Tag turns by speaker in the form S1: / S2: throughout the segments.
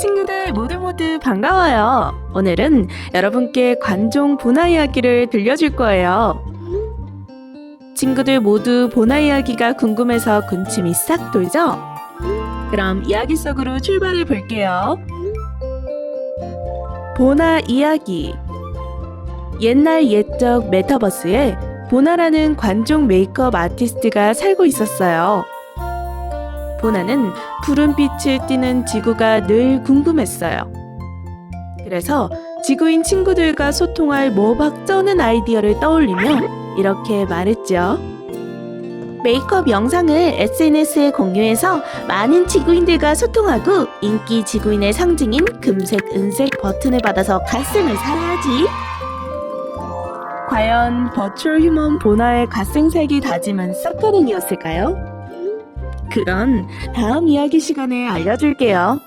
S1: 친구들 모두 모두 반가워요. 오늘은 여러분께 관종 보나 이야기를 들려줄 거예요. 친구들 모두 보나 이야기가 궁금해서 군침이 싹 돌죠? 그럼 이야기 속으로 출발해 볼게요. 보나 이야기 옛날 옛적 메타버스에 보나라는 관종 메이크업 아티스트가 살고 있었어요. 보나는 푸른 빛을 띠는 지구가 늘 궁금했어요. 그래서 지구인 친구들과 소통할 모박 쩌는 아이디어를 떠올리며 이렇게 말했죠. 메이크업 영상을 SNS에 공유해서 많은 지구인들과 소통하고 인기 지구인의 상징인 금색, 은색 버튼을 받아서 갓생을 살아야지. 과연 버추얼 휴먼 보나의 갓생색이 다짐은 썩가능이었을까요? 그건 다음 이야기 시간에 알려줄게요.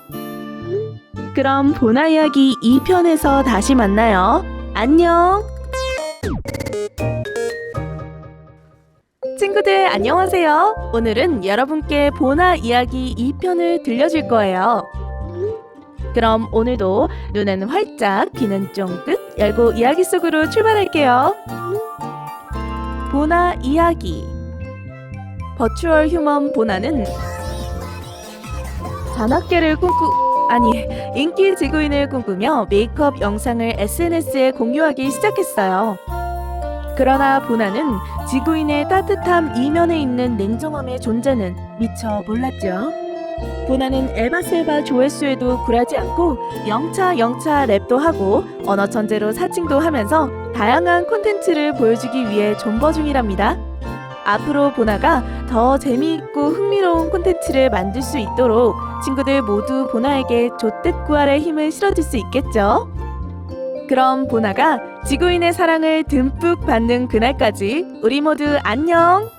S1: 그럼 보나 이야기 2편에서 다시 만나요. 안녕! 친구들 안녕하세요. 오늘은 여러분께 보나 이야기 2편을 들려줄 거예요. 그럼 오늘도 눈은 활짝 귀는 쫑긋 열고 이야기 속으로 출발할게요. 보나 이야기 버추얼 휴먼 보나는 잔악계를 꿈꾸 아니 인기 지구인을 꿈꾸며 메이크업 영상을 SNS에 공유하기 시작했어요. 그러나 보나는 지구인의 따뜻함 이면에 있는 냉정함의 존재는 미처 몰랐죠. 보나는 에바셀바 조회수에도 굴하지 않고 영차 영차 랩도 하고 언어 천재로 사칭도 하면서 다양한 콘텐츠를 보여주기 위해 존버 중이랍니다. 앞으로 보나가 더 재미있고 흥미로운 콘텐츠를 만들 수 있도록 친구들 모두 보나에게 조뜻 구할의 힘을 실어줄 수 있겠죠? 그럼 보나가 지구인의 사랑을 듬뿍 받는 그날까지 우리 모두 안녕!